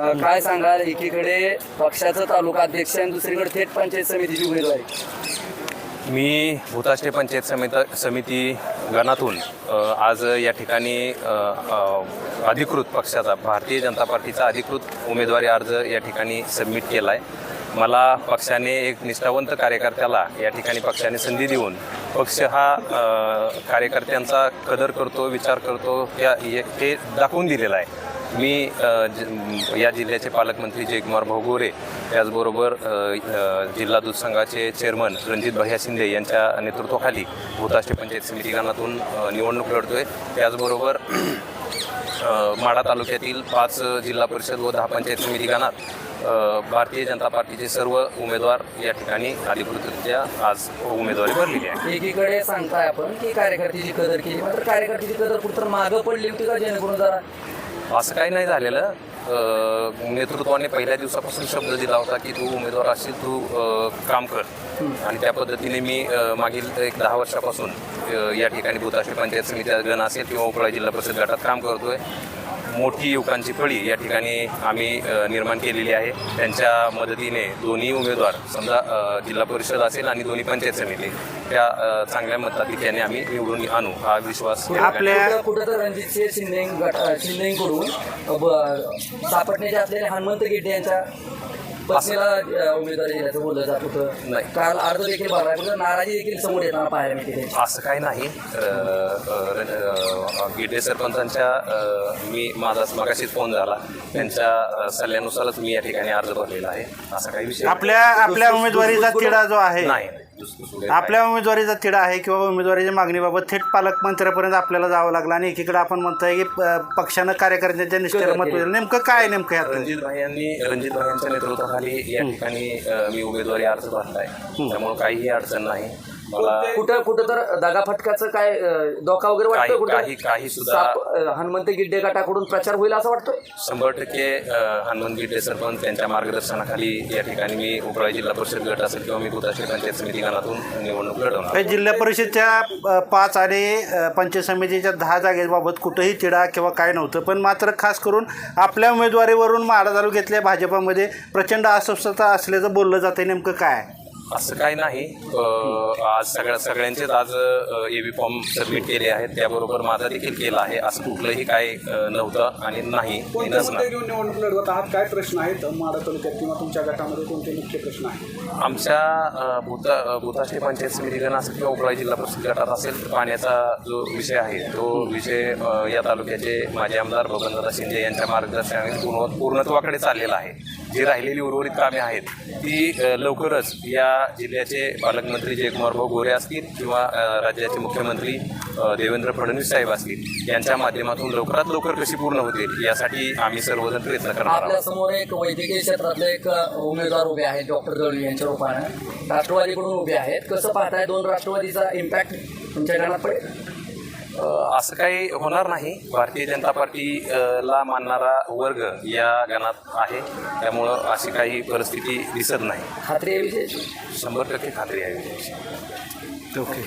अ, काय सांगाल? एकीकडे पक्षाचं तालुका अध्यक्ष आणि दुसरीकडे थेट पंचायत समितीची उमेदवारी मी भूताष्ट्रीय पंचायत समिती समिती गणातून अ, आज या ठिकाणी अ, अ, अधिकृत पक्षाचा भारतीय जनता पार्टीचा अधिकृत उमेदवारी अर्ज या ठिकाणी सबमिट केला आहे मला पक्षाने एक निष्ठावंत कार्यकर्त्याला या ठिकाणी पक्षाने संधी देऊन पक्ष हा अ, कार्यकर्त्यांचा कदर करतो विचार करतो त्या हे हे दाखवून दिलेलं आहे. मी या जिल्ह्याचे पालकमंत्री जयकुमार भाऊ गोरे त्याचबरोबर जिल्हा दूध संघाचे चेअरमन रणजित भैया शिंदे यांच्या नेतृत्वाखाली भूताष्टे पंचायत समिती गणातून निवडणूक लढतोय. त्याचबरोबर माढा तालुक्यातील पाच जिल्हा परिषद व दहा पंचायत समिती गणात भारतीय जनता पार्टीचे सर्व उमेदवार या ठिकाणी अधिकृतरित्या आज उमेदवारी भरलेली आहे. एकीकडे सांगताय आपण की कार्यकर्त्याची कदर केली मात्र कार्यकर्त्याची कदर कुठं मागं पडली होती का जेणेकरून जरा असं काही नाही झालेलं. नेतृत्वाने पहिल्या दिवसापासून शब्द दिला होता की तू उमेदवार असशील तू काम कर. आणि त्या पद्धतीने मी मागील एक दहा वर्षापासून या ठिकाणी भूताश्री पंचायत समिती गण असेल किंवा उपळा जिल्हा परिषद गटात काम करतोय. मोठी युवकांची फळी या ठिकाणी आम्ही निर्माण केलेली आहे. त्यांच्या मदतीने दोन्ही उमेदवार समजा जिल्हा परिषद असेल आणि दोन्ही पंचायत समिती त्या चांगल्या मताधिक्याने आम्ही निवडून आणू हा विश्वास या ठिकाणी कुठं कुठं तर रणजित शिंदे शिंदेकडून सापटण्याचे असलेले हनुमंत गिड्डे यांच्या पत्नीला उमेदवारी बोललं जात होतं. नाही. काल अर्ज देखील भरला कुठं नाराजी देखील समोर येताना पाहायला मिळते. असं काही नाही. गिड्डे सरपंचांच्या मी माझा मगाशीच फोन झाला. त्यांच्या सल्ल्यानुसारच मी या ठिकाणी अर्ज भरलेला आहे. असा काही विषय आपल्या आपल्या उमेदवारीचा तिढा जो आहे नाही. आपल्या उमेदवारीचा तिढा आहे किंवा उमेदवारीच्या मागणीबाबत थेट पालकमंत्र्यापर्यंत आपल्याला जावं लागलं. आणि एकीकडे आपण म्हणतोय की पक्षानं कार्यकर्त्यांच्या निष्ठेला मत दिलं. नेमकं काय नेमकं रणजित भाईंनी रणजित भाईंच्या नेतृत्वाखाली या ठिकाणी मी उमेदवारी अर्ज भरलाय. त्यामुळे काहीही अडचण नाही. मला कुठं कुठं तर दगाफटकाचं काय धोका वगैरे वाटतोय काही- कुठं? काही- काही सुद्धा- साप- अ, हनुमंत गिड्डे गटाकडून प्रचार होईल असं वाटतोय? शंभर टक्के अ, हनुमंत गिड्डे सरपंच त्यांच्या मार्गदर्शनाखाली या ठिकाणी मी उपळा जिल्हा परिषद गट असेल किंवा मी भूताश्री पंचायत समिती गणातून निवडणूक लढवणार हे जिल्हा परिषदच्या अ, पाच आणि अ, पंचायत समितीच्या दहा जागेबाबत कुठंही तिढा किंवा काय नव्हतं. पण मात्र खास करून आपल्या उमेदवारीवरून माढा तालुक्यातल्या भाजपामध्ये प्रचंड अस्वस्थता असल्याचं बोललं जातं नेमकं काय? असं काही नाही. अ, आज सगळ्या सगळ्यांचेच आज ए बी फॉर्म सबमिट केले आहेत. त्याबरोबर माझा देखील केला आहे. असं कुठलंही काय अ, नव्हतं आणि नाही. आणि कोणत्या नसणार. मुद्दे घेऊन निवडणूक लढवत आहात? काय प्रश्न आहेत? माडा तालुक्यात किंवा तुमच्या गटामध्ये कोणते मुख्य प्रश्न आहेत? आमच्या अ, भूता अ, भूताश्री पंचायत समिती गण असेल किंवा उपळा जिल्हा परिषद गटात असेल तर पाण्याचा जो विषय आहे तो विषय अ, या तालुक्याचे माजी आमदार बबनदादा शिंदे यांच्या मार्गदर्शनाने पूर्ण पूर्णत्वाकडे चाललेला आहे. जी राहिलेली उर्वरित कामे आहेत ती लवकरच या जिल्ह्याचे पालकमंत्री जयकुमार भाऊ गोरे असतील किंवा राज्याचे मुख्यमंत्री देवेंद्र फडणवीस साहेब असतील यांच्या माध्यमातून लवकरात लवकर कशी पूर्ण होतील यासाठी आम्ही सर्वजण प्रयत्न करणार आहोत. समोर एक वैद्यकीय क्षेत्रातले एक उमेदवार उभे आहेत डॉक्टर दळवी यांच्या रूपाने. राष्ट्रवादीकडून उभे आहेत. कसं पाहताय दोन राष्ट्रवादीचा इम्पॅक्ट तुमच्या पडेल? असं काही होणार नाही. भारतीय जनता पार्टीला मानणारा वर्ग या गणात आहे. त्यामुळं अशी काही परिस्थिती दिसत नाही. खात्री आहे विजयाची? शंभर टक्के खात्री आहे विजयाची. ओके.